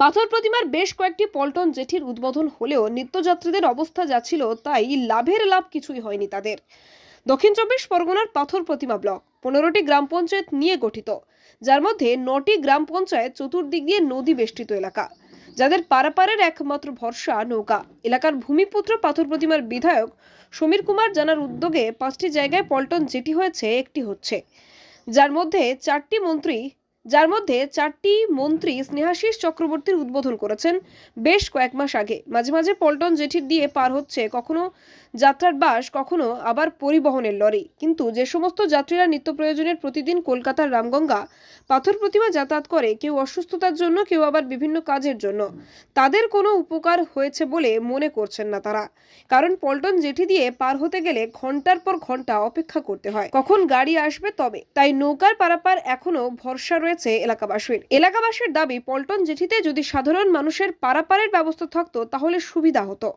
পাথর প্রতিমার বেশ কয়েকটি পল্টন জেঠির উদ্বোধন হলেও নিত্যযাত্রীদের অবস্থা যা ছিল তাই লাভের লাভ কিছুই হয়নি তাদের। দক্ষিণ চব্বিশ পরগনার পাথর প্রতিমা ব্লক, পনেরোটি গ্রাম পঞ্চায়েত নিয়ে গঠিত, যার মধ্যে নটি গ্রাম পঞ্চায়েত চতুর্দিক দিয়ে নদী বেষ্টিত এলাকা, যাদের পারাপারের একমাত্র ভরসা নৌকা। এলাকার ভূমিপুত্র পাথর প্রতিমার বিধায়ক সমীর কুমার জানার উদ্যোগে পাঁচটি জায়গায় পল্টন জেটি হয়েছে, একটি হচ্ছে। যার মধ্যে চারটি মন্ত্রী যার মধ্যে চারটি মন্ত্রী স্নেহাশিস চক্রবর্তীর উদ্বোধন করেছেন বেশ কয়েক মাস আগে। মাঝে মাঝে পল্টন জেঠির দিয়ে পার হচ্ছে কখনো যাত্রার বাস, কখনো আবার পরিবহনের লরি। কিন্তু যে সমস্ত যাত্রীরা নিত্য প্রয়োজনের প্রতিদিন কলকাতার রামগঙ্গা পাথর প্রতিমা যাতায়াত করে, কেউ অসুস্থতার জন্য, কেউ আবার বিভিন্ন কাজের জন্য, তাদের কোনো উপকার হয়েছে বলে মনে করছেন না তারা। কারণ পল্টন জেঠি দিয়ে পার হতে গেলে ঘণ্টার পর ঘণ্টা অপেক্ষা করতে হয়। কখন গাড়ি আসবে তবে, তাই নৌকার পারাপার এখনও ভরসা রয়েছে এলাকাবাসীর। এলাকাবাসীর দাবি, পল্টন জেঠিতে যদি সাধারণ মানুষের পারাপারের ব্যবস্থা থাকতো, তাহলে সুবিধা হতো।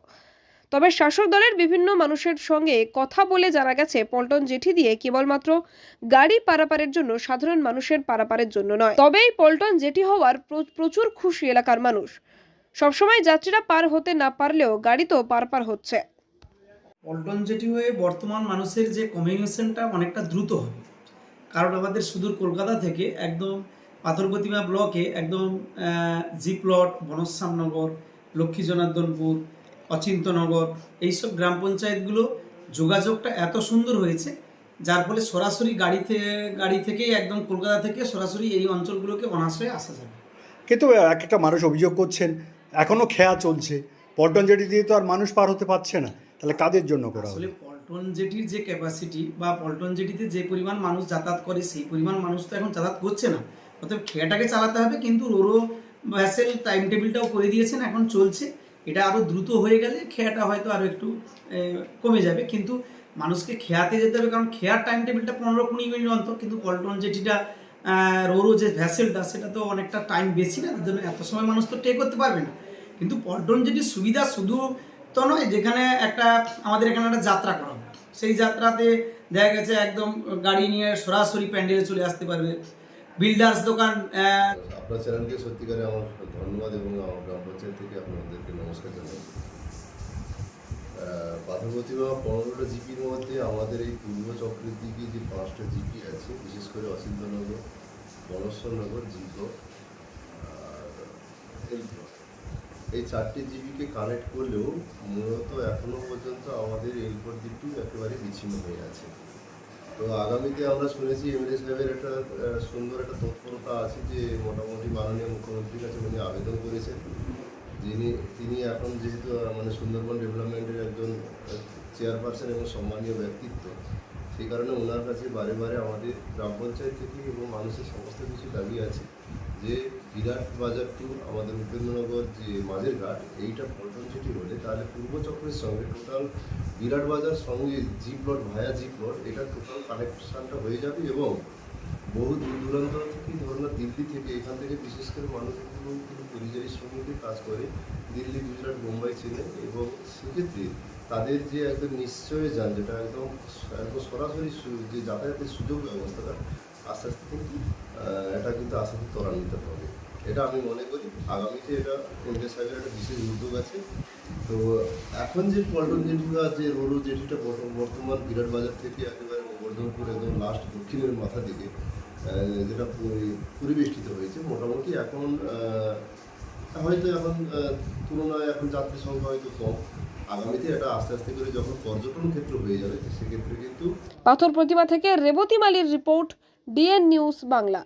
তবে শাসক দলের বিভিন্ন মানুষের সঙ্গে কথা বলে জানা গেছে, পল্টন জেঠি দিয়ে কেবলমাত্র গাড়ি পারাপারের জন্য সাধারণ মানুষের পারাপারের জন্য নয়। তবেই পল্টন জেঠি হওয়ার প্রচুর খুশি এলাকার মানুষ। সবসময় যাত্রীরা পার হতে না পারলেও গাড়ি তো পার পার হচ্ছে। পল্টন জেটি হয়ে বর্তমান মানুষের যে কমিউনিকেশনটা অনেকটা দ্রুত হবে। কারণ আমাদের সুদূর কলকাতা থেকে একদম পাথর প্রতিমা ব্লকে একদম জি প্লট বনশ্যামনগর লক্ষ্মী জনার্দনপুর অচিন্তনগর এইসব গ্রাম পঞ্চায়েতগুলো যোগাযোগটা এত সুন্দর হয়েছে যার ফলে সরাসরি গাড়িতে গাড়ি থেকেই একদম কলকাতা থেকে সরাসরি এই অঞ্চলগুলোকে অনাশ্রয়ে আসা যাবে। কিন্তু এক একটা মানুষ অভিযোগ করছেন এখনও খেয়া চলছে। পল্টন জেটি দিয়ে তো আর মানুষ পার হতে পারছে না। তাহলে কাদের জন্য করা আসলে হবে পল্টন জেটির যে ক্যাপাসিটি বা পল্টন জেটিতে যে পরিমাণ মানুষ যাতায়াত করে, সেই পরিমাণ মানুষ তো এখন যাতায়াত করছে না। অতএব খেয়াটাকে চালাতে হবে, কিন্তু রোরো ভ্যাসেল টাইম টেবিলটাও করে দিয়েছেন, এখন চলছে। এটা আরও দ্রুত হয়ে গেলে খেয়াটা হয়তো আরও একটু কমে যাবে। কিন্তু মানুষকে খেয়াতে যেতে হবে, কারণ খেয়ার টাইম টেবিলটা পনেরো কুড়ি মিনিট অন্তর, কিন্তু পল্টন জেটিটা রোরো যে ভ্যাসেলটা সেটা তো অনেকটা টাইম বেশি না, তার জন্য এত সময় মানুষ তো টে করতে পারবে না। কিন্তু পল্টন জেটির সুবিধা শুধু তো নয়, যেখানে একটা, আমাদের এখানে একটা যাত্রা করা। সেই যাত্রাতে দেখা গেছে একদম গাড়ি নিয়ে সরাসরি প্যান্ডেলে চলে আসতে পারবে। বিল্ডার্স দোকান আপনার চ্যানেলকে সত্যিকারে আমার ধন্যবাদ এবং আমার গ্রাম পঞ্চায়েত থেকে আপনাদেরকে নমস্কার জানাই। পাথর প্রতিমা পনেরোটা জিপির মধ্যে আমাদের এই পূর্ব চক্রের দিকে যে পাঁচটা জিপি আছে, বিশেষ করে অচিন্তনগর বনশ্বরনগর জিপ আর এই চারটি জিপিকে কানেক্ট করলেও মূলত এখনও পর্যন্ত আমাদের এলপর দ্বীপটি একেবারে বিচ্ছিন্ন হয়ে আছে। তো আগামীতে আমরা শুনেছি এম এমএলএ সাহেবের একটা সুন্দর একটা তৎপরতা আছে যে মোটামুটি মাননীয় মুখ্যমন্ত্রীর কাছে উনি আবেদন করেছেন। যিনি, তিনি এখন যেহেতু মানে সুন্দরবন ডেভেলপমেন্টের একজন চেয়ারপারসন এবং সম্মানীয় ব্যক্তিত্ব সেই কারণে ওনার কাছে বারে বারে আমাদের গ্রাম পঞ্চায়েত থেকে এবং মানুষের সমস্ত কিছু দাবি আছে যে বিরাট বাজার টু আমাদের উপেন্দ্রনগর যে মাঝের ঘাট, এইটা পল্টন সিটি হলে তাহলে পূর্ব চক্রের সঙ্গে টোটাল বিরাট বাজার সঙ্গে G plot via G plot এটা টোটাল কানেকশনটা হয়ে যাবে এবং বহু দূর দূরান্ত থেকে ধরুন দিল্লি থেকে, এখান থেকে বিশেষ করে মানুষগুলো পরিযায়ী শ্রমিকের কাজ করে দিল্লি, গুজরাট, মুম্বাই, চেন্নাই এবং সেক্ষেত্রে তাদের যে একদম নিশ্চয় যান, যেটা একদম একদম সরাসরি যে যাতায়াতের সুযোগ ব্যবস্থাটা, আস্তে আস্তে কিন্তু এটা কিন্তু আস্তে আস্তে ত্বরান্বিত হবে। এটা আমি মনে করি। আগামীতে এটা কেন্দ্রের সাহেবের একটা বিশেষ উদ্যোগ আছে। তো এখন যে পল্টন জেটিটা যে রোলো জেটিটা বর্ত- বর্তমান বিরাট বাজার থেকে একেবারে গোবর্ধনপুর একদম লাস্ট দক্ষিণের মাথা দিকে যেটা পরিবেষ্টিত হয়েছে, মোটামুটি এখন হয়তো এখন তুলনায় এখন যাত্রী সংখ্যা হয়তো কম। আগামীতে এটা আস্তে আস্তে করে যখন পর্যটন ক্ষেত্র হয়ে যাবে সেক্ষেত্রে কিন্তু পাথর প্রতিমা থেকে রেবতী মালির রিপোর্ট, ডিএন নিউজ বাংলা।